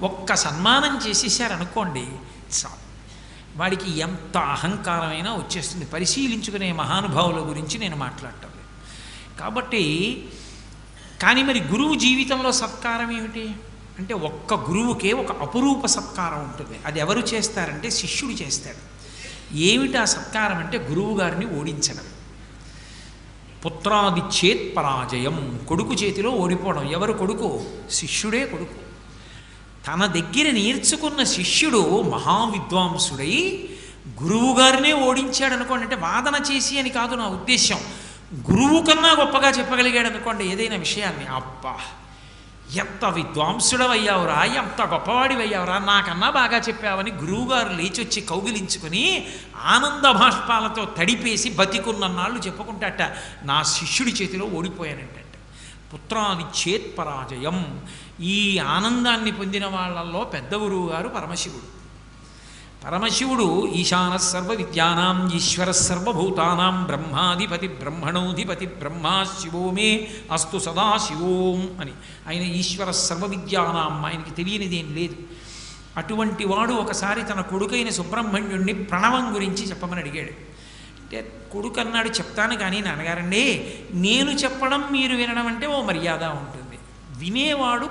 ఒక్క సన్మానం చేసేసారనుకోండి చాలు. వాడికి ఎంత అహంకారమైనా వచ్చేస్తుంది. పరిశీలించుకునే మహానుభావుల గురించి నేను మాట్లాడటం లేదు. కాబట్టి కానీ మరి గురువు జీవితంలో సత్కారం ఏమిటి? అంటే ఒక్క గురువుకే ఒక అపురూప సత్కారం ఉంటుంది. అది ఎవరు చేస్తారంటే శిష్యుడు చేస్తాడు. ఏమిటి ఆ సత్కారం అంటే గురువు గారిని ఓడించడం. పుత్రాది చేత్ పరాజయం కొడుకు చేతిలో ఓడిపోవడం. ఎవరు కొడుకు? శిష్యుడే కొడుకు. తన దగ్గర నేర్చుకున్న శిష్యుడు మహావిద్వాంసుడై గురువుగారినే ఓడించాడు అనుకోండి. అంటే వాదన చేసి అని కాదు నా ఉద్దేశం గురువు కన్నా గొప్పగా చెప్పగలిగాడు అనుకోండి ఏదైనా విషయాన్ని. అబ్బా ఎంత విద్వాంసుడవయ్యావురా ఎంత గొప్పవాడివయ్యావురా నాకన్నా బాగా చెప్పావని గురువుగారు లేచొచ్చి కౌగిలించుకుని ఆనంద భాష్పాలతో తడిపేసి బతికున్న నాళ్ళు చెప్పుకుంటాట. నా శిష్యుడి చేతిలో ఓడిపోయానంటే. పుత్రాది చేత్ పరాజయం. ఈ ఆనందాన్ని పొందిన వాళ్ళల్లో పెద్ద గారు పరమశివుడు. పరమశివుడు ఈశాన సర్వ విద్యానాం ఈశ్వర సర్వభూతానాం బ్రహ్మాధిపతి బ్రహ్మణోధిపతి బ్రహ్మా శివో మే అస్తు సదా శివోం అని. ఆయన ఈశ్వర సర్వ విద్యానాం ఆయనకి తెలియనిదేం లేదు. అటువంటి వాడు ఒకసారి తన కొడుకైన సుబ్రహ్మణ్యుణ్ణి ప్రణవం గురించి చెప్పమని అడిగాడు. అంటే కొడుకు అన్నాడు చెప్తాను కానీ నాన్నగారండి నేను చెప్పడం మీరు వినడం అంటే ఓ మర్యాద ఉంటుంది. వినేవాడు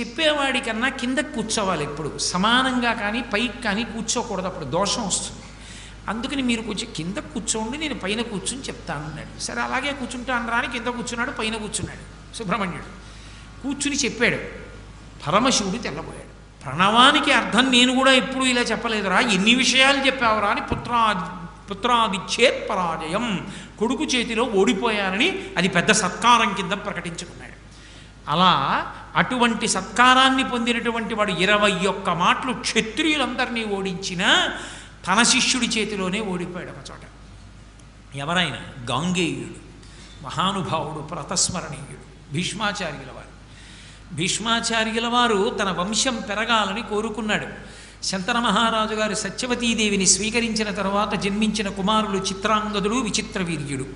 చెప్పేవాడి కన్నా కూర్చోవాలి ఎప్పుడు. సమానంగా కానీ పైకి కానీ కూర్చోకూడదు అప్పుడు దోషం వస్తుంది. అందుకని మీరు కొంచెం కింద కూర్చోండి నేను పైన కూర్చుని చెప్తాను అన్నాడు. సరే అలాగే కూర్చుంటాను రాని కింద కూర్చున్నాడు పైన కూర్చున్నాడు. సుబ్రహ్మణ్యుడు కూర్చుని చెప్పాడు. పరమశివుడు తెల్లబోయాడు. ప్రణవానికి అర్థం నేను కూడా ఎప్పుడు ఇలా చెప్పలేదురా ఎన్ని విషయాలు చెప్పావురా అని పుత్రాది పుత్రాదిచ్చేత్ పరాజయం. కొడుకు చేతిలో ఓడిపోయానని అది పెద్ద సత్కారం కింద ప్రకటించుకున్నాడు. అలా అటువంటి సత్కారాన్ని పొందినటువంటి వాడు ఇరవై ఒక్క మాటలు క్షత్రియులందరినీ ఓడించిన తన శిష్యుడి చేతిలోనే ఓడిపోయాడు ఒక చోట. ఎవరైనా గాంగేయుడు మహానుభావుడు ప్రతస్మరణీయుడు భీష్మాచార్యుల వారు. భీష్మాచార్యుల వారు తన వంశం పెరగాలని కోరుకున్నాడు. శంతన మహారాజు గారు సత్యవతీదేవిని స్వీకరించిన తర్వాత జన్మించిన కుమారులు చిత్రాంగదుడు విచిత్ర వీర్యుడు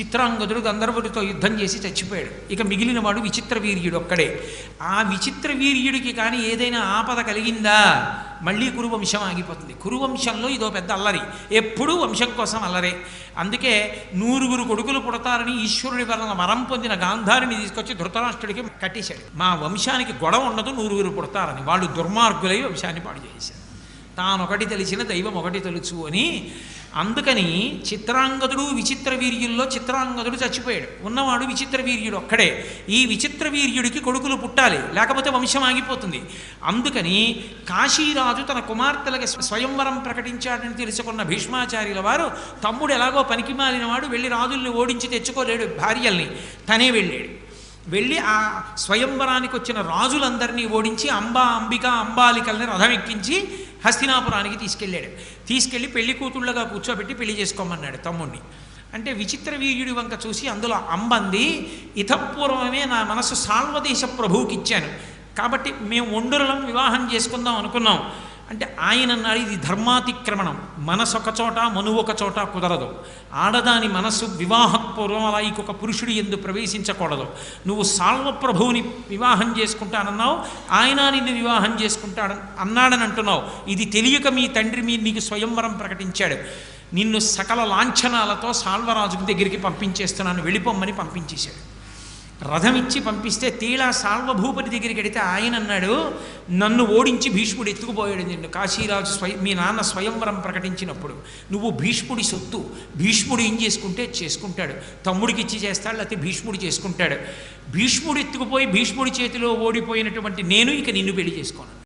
చిత్రాంగదుడు గంధర్వుడితో యుద్ధం చేసి చచ్చిపోయాడు. ఇక మిగిలిన వాడు విచిత్ర వీర్యుడు ఒక్కడే. ఆ విచిత్ర వీర్యుడికి కానీ ఏదైనా ఆపద కలిగిందా? మళ్ళీ కురువంశం ఆగిపోతుంది. కురువంశంలో ఇదో పెద్ద అల్లరి. ఎప్పుడూ వంశం కోసం అల్లరే. అందుకే నూరుగురు కొడుకులు పుడతారని ఈశ్వరుడి వలన వరం పొందిన గాంధారిని తీసుకొచ్చి ధృతరాష్ట్రుడికి కట్టేశాడు. మా వంశానికి గొడవ ఉండదు నూరుగురు పుడతారని. వాళ్ళు దుర్మార్గులై వంశాన్ని పాడు చేశారు తానొకటి తెలిసిన దైవం ఒకటి తెలుసు అని అందుకని చిత్రాంగదుడు విచిత్ర వీర్యుల్లో చిత్రాంగదుడు చచ్చిపోయాడు. ఉన్నవాడు విచిత్ర వీర్యుడు ఒక్కడే. ఈ విచిత్ర వీర్యుడికి కొడుకులు పుట్టాలి. లేకపోతే వంశం ఆగిపోతుంది. అందుకని కాశీరాజు తన కుమార్తెలకి స్వయంవరం ప్రకటించాడని తెలుసుకున్న భీష్మాచార్యుల వారు తమ్ముడు ఎలాగో పనికి మాలినవాడు వెళ్ళి రాజుల్ని ఓడించి తెచ్చుకోలేడు భార్యల్ని. తనే వెళ్ళాడు. వెళ్ళి ఆ స్వయంవరానికి వచ్చిన రాజులందరినీ ఓడించి అంబా అంబిక అంబాలికల్ని రథం ఎక్కించి హస్తినాపురానికి తీసుకెళ్ళాడు. తీసుకెళ్ళి పెళ్ళి కూతుళ్ళగా కూర్చోబెట్టి పెళ్ళి చేసుకోమన్నాడు తమ్ముణ్ణి. అంటే విచిత్ర వీర్యుడి వంక చూసి అందులో అంబంది ఇతపూర్వమే నా మనసు సాల్వదేశ ప్రభువుకి ఇచ్చాను కాబట్టి మేము ఒండురలం వివాహం చేసుకుందాం అనుకున్నాం. అంటే ఆయన అన్నాడు ఇది ధర్మాతిక్రమణం. మనసు ఒక చోట మను ఒక చోట కుదరదు. ఆడదాని మనసు వివాహపూర్వం అలా ఇంకొక పురుషుడి ఎందు ప్రవేశించకూడదు. నువ్వు సాల్వప్రభువుని వివాహం చేసుకుంటానన్నావు ఆయన నిన్ను వివాహం చేసుకుంటాడు అన్నాడని అంటున్నావు. ఇది తెలియక మీ తండ్రి మీ నీకు స్వయంవరం ప్రకటించాడు. నిన్ను సకల లాంఛనాలతో సాల్వరాజుకి దగ్గరికి పంపించేస్తున్నాను వెళ్ళిపోమ్మని పంపించేశాడు. రథం ఇచ్చి పంపిస్తే తీళా సాల్వభూపతి దగ్గరికి వెడితే ఆయన అన్నాడు నన్ను ఓడించి భీష్ముడు ఎత్తుకుపోయాడు నిన్ను. కాశీరాజు స్వయం మీ నాన్న స్వయంవరం ప్రకటించినప్పుడు నువ్వు భీష్ముడి సొత్తు. భీష్ముడు ఏం చేసుకుంటే చేసుకుంటాడు. తమ్ముడికి ఇచ్చి చేస్తాడు లేకపోతే భీష్ముడు చేసుకుంటాడు. భీష్ముడు ఎత్తుకుపోయి భీష్ముడి చేతిలో ఓడిపోయినటువంటి నేను ఇక నిన్ను పెళ్ళి చేసుకోను.